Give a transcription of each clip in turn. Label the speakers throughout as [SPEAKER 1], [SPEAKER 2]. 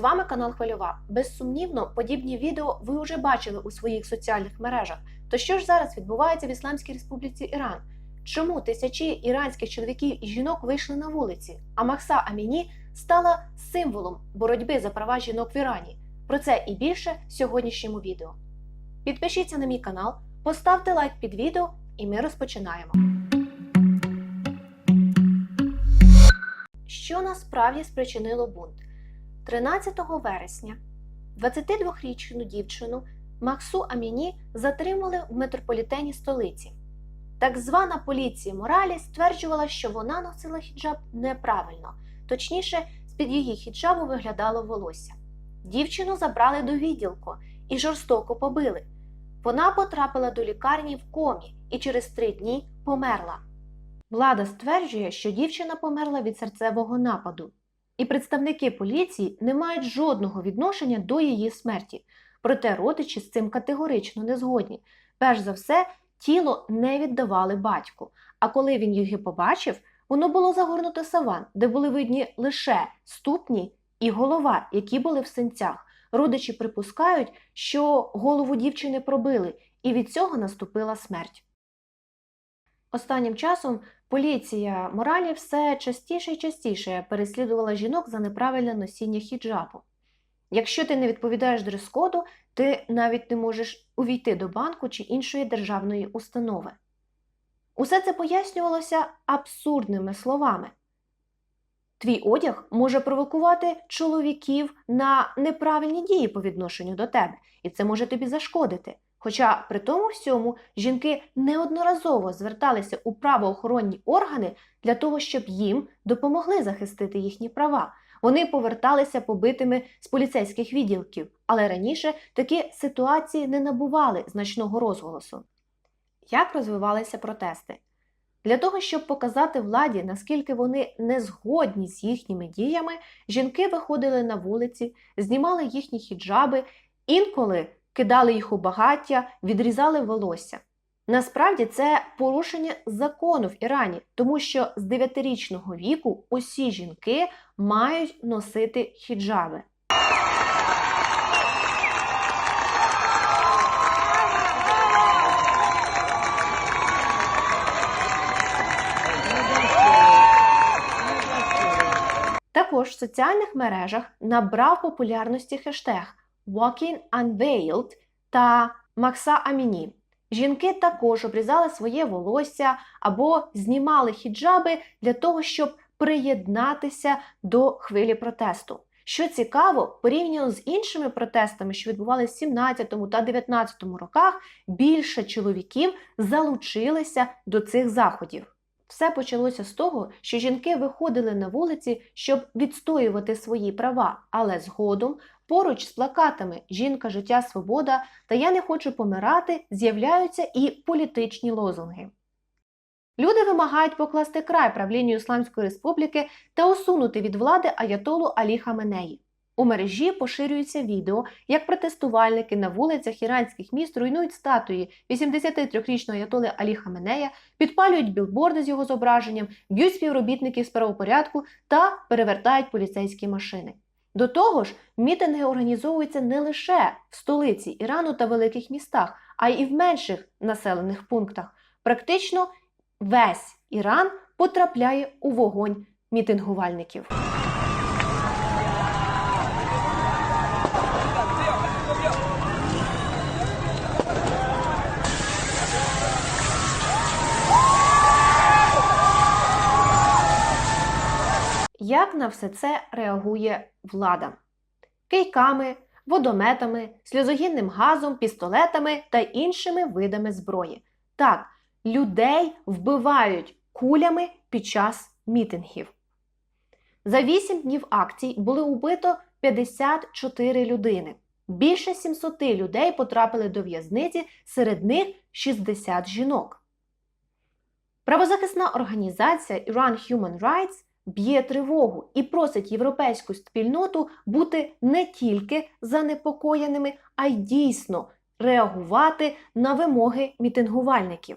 [SPEAKER 1] вами канал Хвильова. Безсумнівно, подібні відео ви вже бачили у своїх соціальних мережах. То що ж зараз відбувається в Ісламській Республіці Іран? Чому тисячі іранських чоловіків і жінок вийшли на вулиці, а Махса Аміні стала символом боротьби за права жінок в Ірані? Про це і більше в сьогоднішньому відео. Підпишіться на мій канал, поставте лайк під відео, і ми розпочинаємо. Що насправді спричинило бунт? 13 вересня 22-річну дівчину Максу Аміні затримали в метрополітені столиці. Так звана поліція моралі стверджувала, що вона носила хіджаб неправильно, точніше, з-під її хіджабу виглядало волосся. Дівчину забрали до відділку і жорстоко побили. Вона потрапила до лікарні в комі і через три дні померла. Влада стверджує, що дівчина померла від серцевого нападу, і представники поліції не мають жодного відношення до її смерті. Проте родичі з цим категорично не згодні. Перш за все, тіло не віддавали батьку. А коли він її побачив, воно було загорнуто саван, де були видні лише ступні і голова, які були в синцях. Родичі припускають, що голову дівчини пробили, і від цього наступила смерть. Останнім часом поліція моралі все частіше і частіше переслідувала жінок за неправильне носіння хіджабу. Якщо ти не відповідаєш дрес-коду, ти навіть не можеш увійти до банку чи іншої державної установи. Усе це пояснювалося абсурдними словами. Твій одяг може провокувати чоловіків на неправильні дії по відношенню до тебе, і це може тобі зашкодити. Хоча при тому всьому жінки неодноразово зверталися у правоохоронні органи для того, щоб їм допомогли захистити їхні права. Вони поверталися побитими з поліцейських відділків, але раніше такі ситуації не набували значного розголосу. Як розвивалися протести? Для того, щоб показати владі, наскільки вони не згодні з їхніми діями, жінки виходили на вулиці, знімали їхні хіджаби, інколи кидали їх у багаття, відрізали волосся. Насправді це порушення закону в Ірані, тому що з 9-річного віку усі жінки мають носити хіджаби. Також в соціальних мережах набрав популярності хештег Walking Unveiled та Макса Аміні. Жінки також обрізали своє волосся або знімали хіджаби для того, щоб приєднатися до хвилі протесту. Що цікаво, порівняно з іншими протестами, що відбувалися в 17 та 19 роках, більше чоловіків залучилися до цих заходів. Все почалося з того, що жінки виходили на вулиці, щоб відстоювати свої права, але згодом поруч з плакатами Жінка, життя, свобода та Я не хочу помирати з'являються і політичні лозунги. Люди вимагають покласти край правлінню Ісламської республіки та усунути від влади аятолу Алі Хаменеї. У мережі поширюється відео, як протестувальники на вулицях іранських міст руйнують статуї 83-річного аятоли Алі Хаменея, підпалюють білборди з його зображенням, б'ють співробітників з правопорядку та перевертають поліцейські машини. До того ж, мітинги організовуються не лише в столиці Ірану та великих містах, а й в менших населених пунктах. Практично весь Іран потрапляє у вогонь мітингувальників. Як на все це реагує влада? Кийками, водометами, сльозогінним газом, пістолетами та іншими видами зброї. Так, людей вбивають кулями під час мітингів. За 8 днів акцій були убито 54 людини. Більше 700 людей потрапили до в'язниці, серед них 60 жінок. Правозахисна організація Iran Human Rights б'є тривогу і просить європейську спільноту бути не тільки занепокоєними, а й дійсно реагувати на вимоги мітингувальників.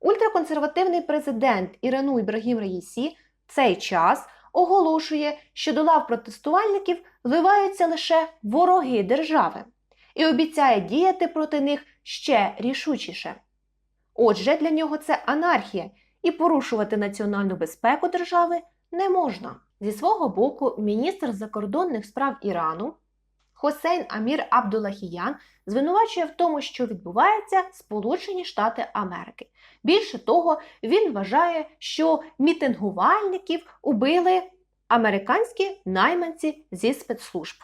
[SPEAKER 1] Ультраконсервативний президент Ірану Ібрагім Раїсі в цей час оголошує, що до лав протестувальників вливаються лише вороги держави і обіцяє діяти проти них ще рішучіше. Отже, для нього це анархія, і порушувати національну безпеку держави не можна. Зі свого боку, міністр закордонних справ Ірану Хосейн Амір Абдулахіян звинувачує в тому, що відбувається Сполучені Штати Америки. Більше того, він вважає, що мітингувальників убили американські найманці зі спецслужб.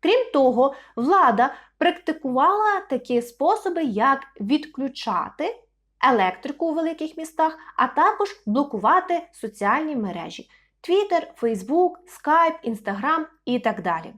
[SPEAKER 1] Крім того, влада практикувала такі способи, як відключати електрику у великих містах, а також блокувати соціальні мережі Twitter, Facebook, Skype, Instagram і так далі.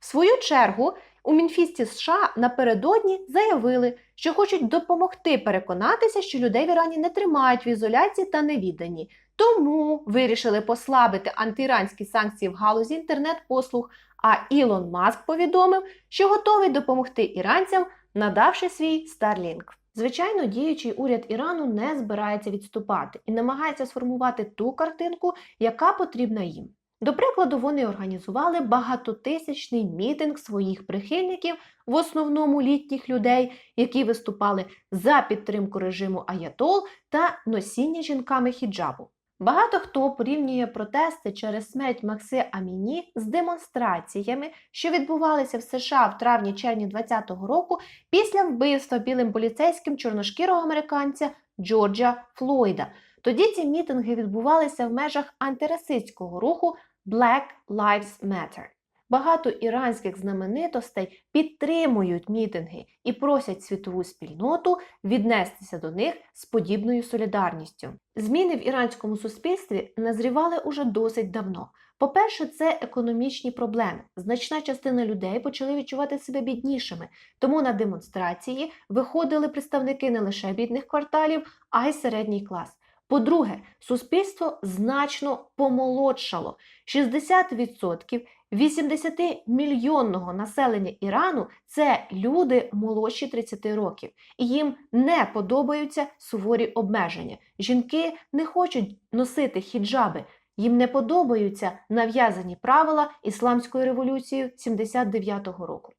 [SPEAKER 1] В свою чергу, у Мінфісті США напередодні заявили, що хочуть допомогти переконатися, що людей в Ірані не тримають в ізоляції та невіддані. Тому вирішили послабити антиіранські санкції в галузі інтернет-послуг. А Ілон Маск повідомив, що готовий допомогти іранцям, надавши свій Starlink. Звичайно, діючий уряд Ірану не збирається відступати і намагається сформувати ту картинку, яка потрібна їм. До прикладу, вони організували багатотисячний мітинг своїх прихильників, в основному літніх людей, які виступали за підтримку режиму Аятол та носіння жінками хіджабу. Багато хто порівнює протести через смерть Макси Аміні з демонстраціями, що відбувалися в США в травні-червні 2020 року після вбивства білим поліцейським чорношкірого американця Джорджа Флойда. Тоді ці мітинги відбувалися в межах антирасистського руху Black Lives Matter. Багато іранських знаменитостей підтримують мітинги і просять світову спільноту віднестися до них з подібною солідарністю. Зміни в іранському суспільстві назрівали уже досить давно. По-перше, це економічні проблеми. Значна частина людей почали відчувати себе біднішими, тому на демонстрації виходили представники не лише бідних кварталів, а й середній клас. По-друге, суспільство значно помолодшало. 60% 80-мільйонного населення Ірану це люди молодші 30 років, і їм не подобаються суворі обмеження. Жінки не хочуть носити хіджаби, їм не подобаються нав'язані правила ісламської революції 79-го року.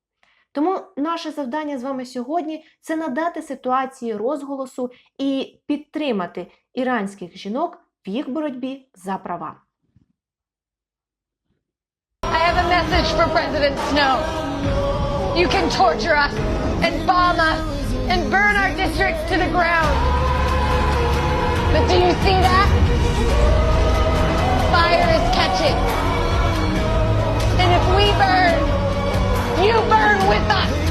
[SPEAKER 1] Тому наше завдання з вами сьогодні це надати ситуації розголосу і підтримати іранських жінок в їх боротьбі за права.
[SPEAKER 2] I have a message for President Snow. You can torture us and bomb us and burn our districts to the ground. But do you see that? Fire is catching. you burn with us.